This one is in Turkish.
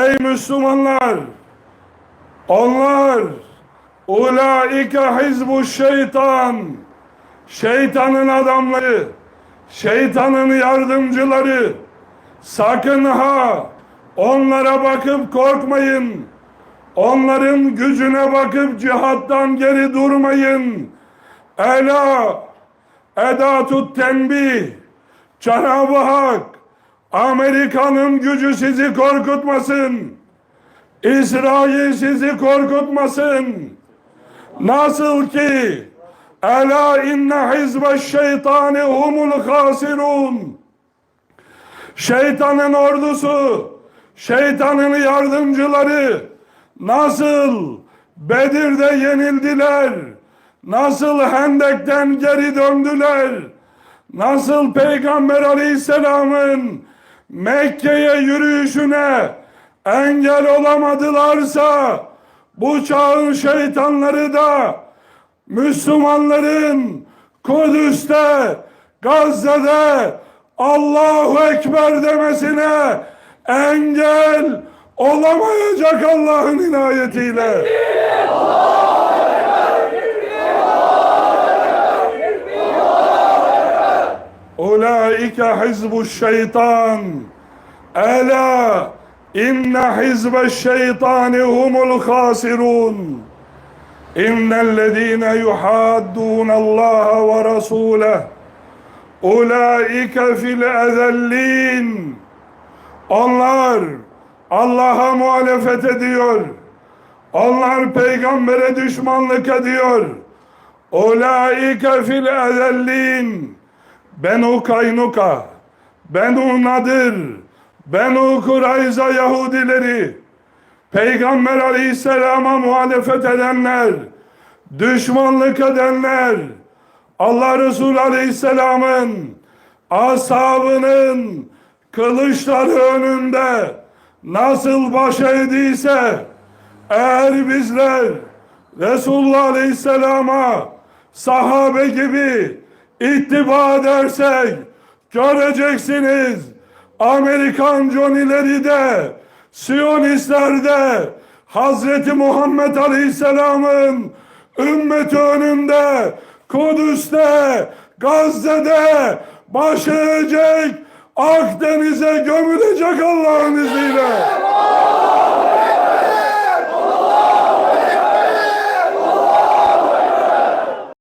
Ey Müslümanlar! Onlar ulaike hizbu şeytan şeytanın adamları şeytanın yardımcıları sakın ha onlara bakıp korkmayın onların gücüne bakıp cihattan geri durmayın ela edatut tenbih Cenab-ı Hak Amerika'nın gücü sizi korkutmasın. İsrail sizi korkutmasın. Nasıl ki Ela inne hizbe şeytani humul hasirun. Şeytanın ordusu, şeytanın yardımcıları nasıl Bedir'de yenildiler, nasıl Hendek'ten geri döndüler, nasıl Peygamber Aleyhisselam'ın Mekke'ye yürüyüşüne engel olamadılarsa bu çağın şeytanları da Müslümanların Kudüs'te, Gazze'de Allahu Ekber demesine engel olamayacak Allah'ın inayetiyle. Ulaike hizbu şeytan. Ela inne hizbe şeytani humul khasirun. İnnellezîne yuhaddûnallâhe ve rasûleh. Ulaike fil ezellîn. Onlar Allah'a muhalefet ediyor. Onlar peygambere düşmanlık ediyor. Ulaike fil ezellîn. Benu Kaynuka, Benu Nadir, Benu Kurayza Yahudileri, Peygamber Aleyhisselam'a muhalefet edenler, düşmanlık edenler, Allah Resulü Aleyhisselam'ın ashabının kılıçları önünde nasıl baş eğdiyse eğer bizler Resulullah Aleyhisselam'a sahabe gibi ittiba edersek göreceksiniz Amerikan Johnny'leri de Siyonistler de Hazreti Muhammed Aleyhisselam'ın ümmeti önünde Kudüs'te Gazze'de baş eğecek Akdeniz'e gömülecek Allah'ın izniyle.